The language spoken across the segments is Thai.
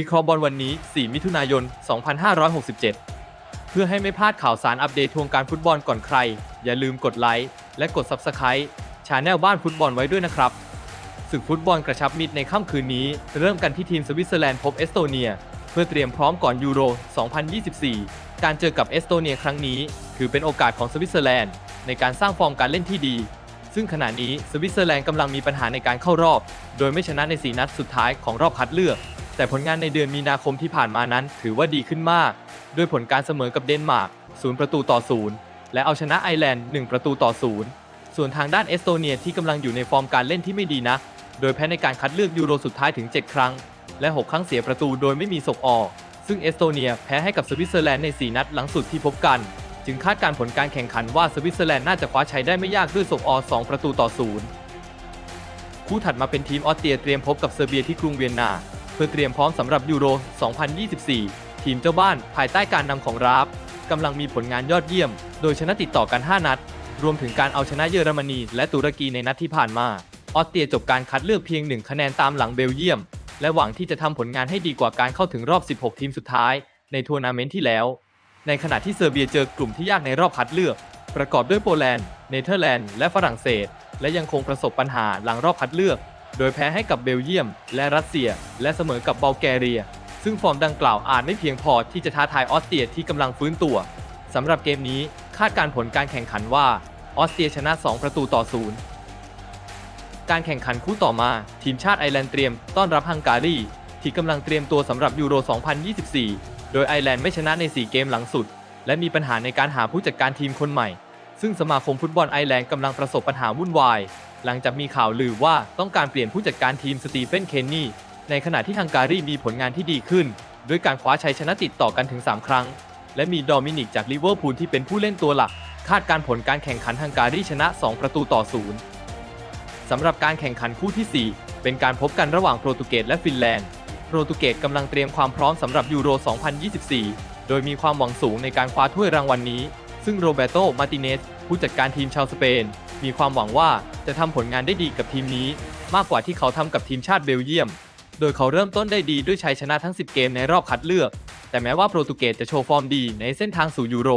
วิเคราะห์บอลวันนี้ 4 มิถุนายน 2567 เพื่อให้ไม่พลาดข่าวสารอัปเดตทวงการฟุตบอลก่อนใคร อย่าลืมกดไลค์และกด Subscribe ชาแนลบ้านฟุตบอลไว้ด้วยนะครับ ศึกฟุตบอลกระชับมิตรในค่ำคืนนี้ เริ่มกันที่ทีมสวิตเซอร์แลนด์พบเอสโตเนีย เพื่อเตรียมพร้อมก่อนยูโร 2024 การเจอกับเอสโตเนียครั้งนี้ ถือเป็นโอกาสของสวิตเซอร์แลนด์ในการสร้างฟอร์มการเล่นที่ดี ซึ่งขณะนี้สวิตเซอร์แลนด์กำลังมีปัญหาในการเข้ารอบ โดยไม่ชนะใน 4 นัดสุดท้ายของรอบคัดเลือก แต่ผลงานในเดือนมีนาคมที่ผ่านมานั้นถือว่าดีขึ้นมาก ด้วยผลการเสมอกับเดนมาร์ก0ประตูต่อ0และเอาชนะไอร์แลนด์ 1 ประตูต่อ0ส่วนทางด้านเอสโตเนียที่กำลังอยู่ในฟอร์มการเล่นที่ไม่ดีนักโดยแพ้ในการคัดเลือกยูโรสุดท้ายถึง 7 ครั้ง และ 6 ครั้งเสียประตูโดยไม่มีศกออก ซึ่งเอสโตเนียแพ้ให้กับสวิตเซอร์แลนด์ใน 4 นัดหลังสุดที่พบกัน จึงคาดการผลการแข่งขันว่าสวิตเซอร์แลนด์น่าจะคว้าชัยได้ไม่ยากด้วยศกออ2ประตูต่อ0คู่ถัดมาเป็นทีมออสเตรียเตรียมพบกับเซอร์เบียที่กรุงเวียนนา เพื่อเตรียมพร้อมสำหรับยูโร 2024 ทีมเจ้าบ้านภายใต้การนำของราฟกำลังมีผลงานยอดเยี่ยม โดยชนะติดต่อกัน 5 นัด รวมถึงการเอาชนะเยอรมนี และตุรกีในนัดที่ผ่านมาออสเตรียจบการคัดเลือกเพียง 1 คะแนนตามหลังเบลเยียม และหวังที่จะทำผลงานให้ดีกว่าการเข้าถึงรอบ 16 ทีมสุดท้าย ในทัวร์นาเมนต์ที่แล้ว ในขณะที่เซอร์เบียเจอกลุ่มที่ยากในรอบคัดเลือก ประกอบด้วยโปแลนด์ เนเธอร์แลนด์ และฝรั่งเศส และยังคงประสบปัญหาหลังรอบคัดเลือก โดยแพ้ให้กับเบลเยียม และรัสเซีย และเสมอกับบัลแกเรีย ซึ่งฟอร์มดังกล่าวอาจไม่เพียงพอที่จะท้าทายออสเตรียที่กำลังฟื้นตัวสำหรับเกมนี้คาดการผลการแข่งขันว่าออสเตรียชนะ 2 ประตูต่อ0การแข่งขันคู่ต่อมาทีมชาติไอร์แลนด์เตรียมต้อนรับฮังการีที่กำลังเตรียมตัวสำหรับยูโร 2024 โดยไอร์แลนด์ไม่ชนะใน 4 เกมหลังสุด และมีปัญหาในการหาผู้จัดการทีมคนใหม่ ซึ่งสมาคมฟุตบอลไอร์แลนด์กำลังประสบปัญหาวุ่นวาย หลังจากมีข่าวลือว่าต้องการเปลี่ยนผู้จัดการทีมสตีเฟนเคนนี่ในขณะที่ฮังการีมีผลงานที่ดีขึ้น ด้วยการคว้าชัยชนะติดต่อกันถึง 3 ครั้ง และมีดอมินิกจากลิเวอร์พูลที่เป็นผู้เล่นตัวหลัก คาดการผลการแข่งขันฮังการีชนะ 2 ประตูต่อ0สำหรับการแข่งขันคู่ที่ 4 เป็นการพบกันระหว่างโปรตุเกสและฟินแลนด์โปรตุเกสกำลังเตรียมความพร้อมสำหรับยูโร 2024 โดยมีความหวังสูงในการคว้าถ้วยรางวัลนนี้ ซึ่งโรเบโต มาร์ติเนสผู้จัดการทีมชาวสเปน มีความหวังว่าจะทำผลงานได้ดีกับทีมนี้ มากกว่าที่เขาทำกับทีมชาติเบลเยียม โดยเขาเริ่มต้นได้ดีด้วยชัยชนะทั้ง 10 เกมในรอบคัดเลือก แต่แม้ว่าโปรตุเกสจะโชว์ฟอร์มดีในเส้นทางสู่ยูโร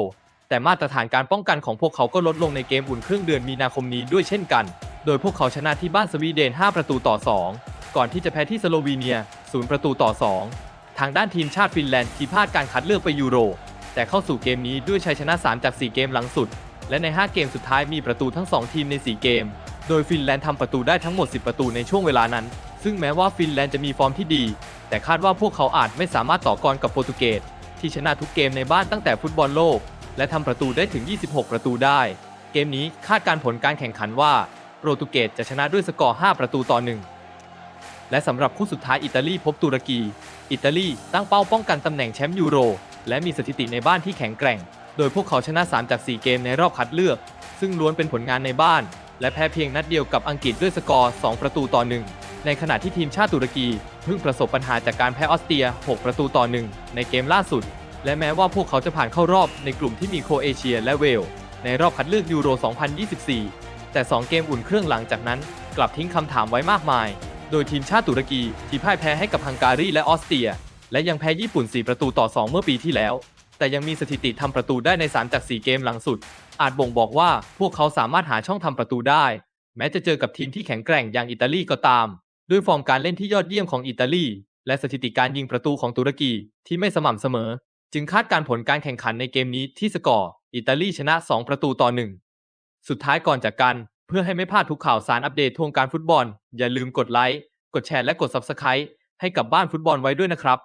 แต่มาตรฐานการป้องกันของพวกเขาก็ลดลงในเกมอุ่นเครื่องเดือนมีนาคมนี้ด้วยเช่นกัน โดยพวกเขาชนะที่บ้านสวีเดน 5 ประตูต่อ 2 ก่อนที่จะแพ้ที่สโลวีเนีย 0 ประตูต่อ 2 ทางด้านทีมชาติฟินแลนด์ที่พลาดการคัดเลือกไปยูโร แต่เข้าสู่เกมนี้ด้วยชัยชนะ 3 จาก 4 เกมหลังสุด และใน 5 เกมสุดท้ายมีประตูทั้ง 2 ทีมใน 4 เกม โดยฟินแลนด์ทำประตูได้ทั้งหมด 10 ประตูในช่วงเวลานั้น ซึ่งแม้ว่าฟินแลนด์จะมีฟอร์มที่ดี แต่คาดว่าพวกเขาอาจไม่สามารถต่อกรกับโปรตุเกสที่ชนะทุกเกมในบ้านตั้งแต่ฟุตบอลโลก และทำประตูได้ถึง 26 ประตูได้ เกมนี้คาดการผลการแข่งขันว่าโปรตุเกสจะชนะด้วยสกอร์ 5 ประตูต่อ 1 และสำหรับคู่สุดท้ายอิตาลีพบตุรกี อิตาลีตั้งเป้าป้องกันตำแหน่งแชมป์ยูโร และมีสถิติในบ้านที่แข็งแกร่ง โดยพวกเขาชนะ 3 จาก 4 เกมในรอบคัดเลือก ซึ่งล้วนเป็นผลงานในบ้าน และแพ้เพียงนัดเดียวกับอังกฤษด้วยสกอร์ 2 ประตูต่อ 1 ในขณะที่ทีมชาติตุรกีเพิ่งประสบปัญหาจากการแพ้ออสเตรีย 6 ประตูต่อ 1 ในเกมล่าสุด และแม้ว่าพวกเขาจะผ่านเข้ารอบในกลุ่มที่มีโครเอเชียและเวล ในรอบคัดเลือกยูโร 2024 แต่ 2 เกมอุ่นเครื่องหลังจากนั้น กลับทิ้งคำถามไว้มากมาย โดยทีมชาติตุรกีที่พ่ายแพ้ให้กับฮังการีและออสเตรีย และยังแพ้ญี่ปุ่น 4 ประตูต่อ 2 เมื่อปีที่แล้ว แต่ยังมีสถิติทำประตูได้ใน 3 จาก 4 เกมหลังสุด อาจบ่งบอกว่าพวกเขาสามารถหาช่องทำประตูได้ แม้จะเจอกับทีมที่แข็งแกร่งอย่างอิตาลีก็ตาม ด้วยฟอร์มการเล่นที่ยอดเยี่ยมของอิตาลี และสถิติการยิงประตูของตุรกีที่ไม่สม่ำเสมอ จึงคาดการผลการแข่งขันในเกมนี้ที่สกอร์ อิตาลีชนะ 2 ประตูต่อ 1 สุดท้ายก่อนจากกันเพื่อให้ไม่พลาดทุกข่าวสารอัปเดตทวงการฟุตบอล อย่าลืมกดไลค์ กดแชร์และกด Subscribe ให้กับบ้านฟุตบอลไว้ด้วยนะครับ